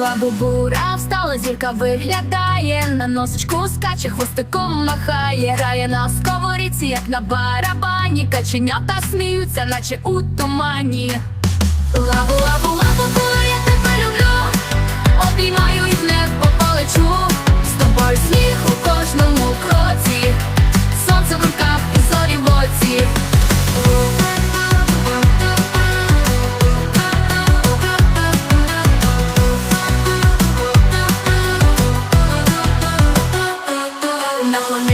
Лабубура встала, зірка виглядає, на носочку скаче, хвостиком махає, грає на сковорідці, як на барабані, каченята сміються, наче у тумані. Лабу,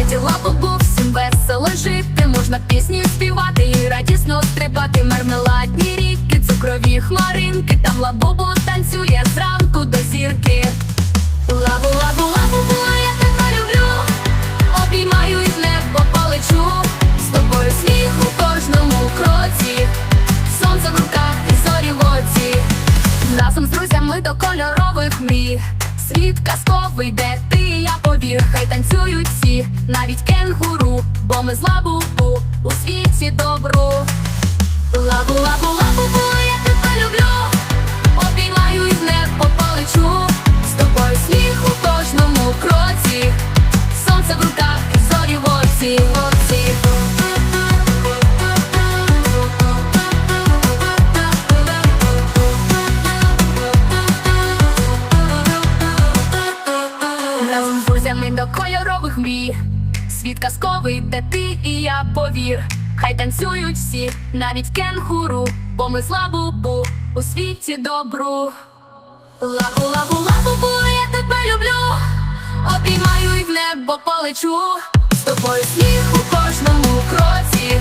Планеті Лабубу всім весело жити, можна пісні співати і радісно стрибати. Мармеладні ріки, цукрові хмаринки, там лабубу танцює зранку до зірки. Лабу, лабу, лабубу, я тебе люблю, обіймаю і в небо полечу, з тобою сніг у кожному кроці, сонце в руках і зорі в оці. Разом з друзями до кольорових мрій Світ казковий, де ти і хай танцюють всі, навіть кенгуру, бо ми з лабубу у світі добру. Лабу, кольорових мрій Світ казковий, де ти і я повір. Хай танцюють всі, навіть кенгуру, бо ми слабу бу у світі добру. Лабу, лабу, лабубу, я тебе люблю, обіймаю і в небо полечу. З тобою сніг у кожному кроці,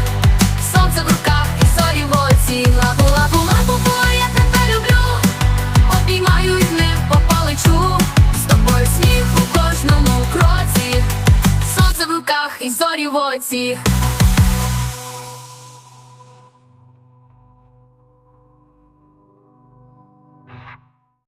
зорі в оці.